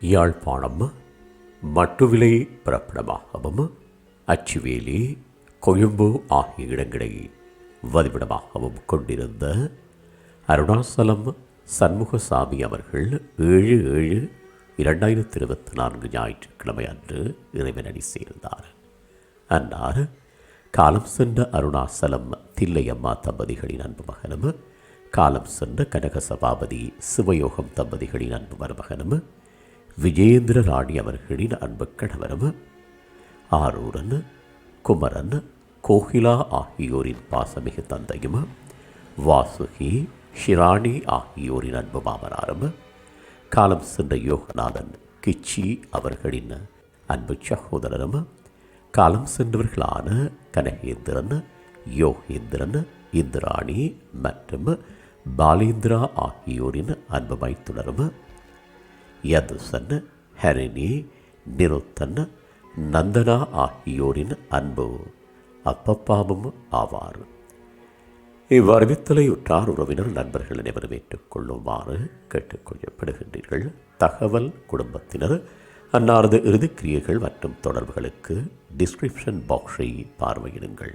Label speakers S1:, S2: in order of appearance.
S1: யாழ்ப்பாணம் மட்டுவிலை பிறப்பிடமாகவும் அச்சுவேலி கொழும்பு ஆகிய இடங்களை வதிவிடமாகவும் கொண்டிருந்த அருணாசலம் சண்முகசாமி அவர்கள் ஏழு ஏழு இரண்டாயிரத்தி இருபத்தி நான்கு ஞாயிற்றுக்கிழமை அன்று இறைவனடி சேர்ந்தார். அன்னார் காலம் சென்ற அருணாசலம் தில்லையம்மா தம்பதிகளின் அன்பு மகனும் காலம் சென்ற கனக சபாபதி சிவயோகம் தம்பதிகளின் அன்பு மருமகனும் விஜேந்திர ராணி அவர்களின் அன்பு கணவரும் ஆரூரன் குமரன் கோகிலா ஆகியோரின் பாசமிகு தந்தையும் வாசுகி ஷிராணி ஆகியோரின் அன்பு மாமனாரும் காலம் சென்ற யோகநாதன் கிச்சி அவர்களின் அன்பு சகோதரரும் காலம் சென்றவர்களான கனகேந்திரன் யோகேந்திரன் இந்திராணி மற்றும் பாலேந்திரா ஆகியோரின் அன்பு மைத்துணரும் யதுசன் ஹரிணி நிருத்தன் நந்தனா ஆகியோரின் அன்பு. அப்பப்பாவும் ஆவார். இவ்வறிவித்தலையுற்றார் உறவினர் நண்பர்கள் அனைவரும் ஏற்றுக்கொள்ளுமாறு கேட்டுக்கொள்ளப்படுகின்றீர்கள். தகவல் குடும்பத்தினர் அன்னாரது இறுதிக்கிரியைகள் மற்றும் தொடர்புகளுக்கு டிஸ்கிரிப்ஷன் பாக்ஸை பார்வையிடுங்கள்.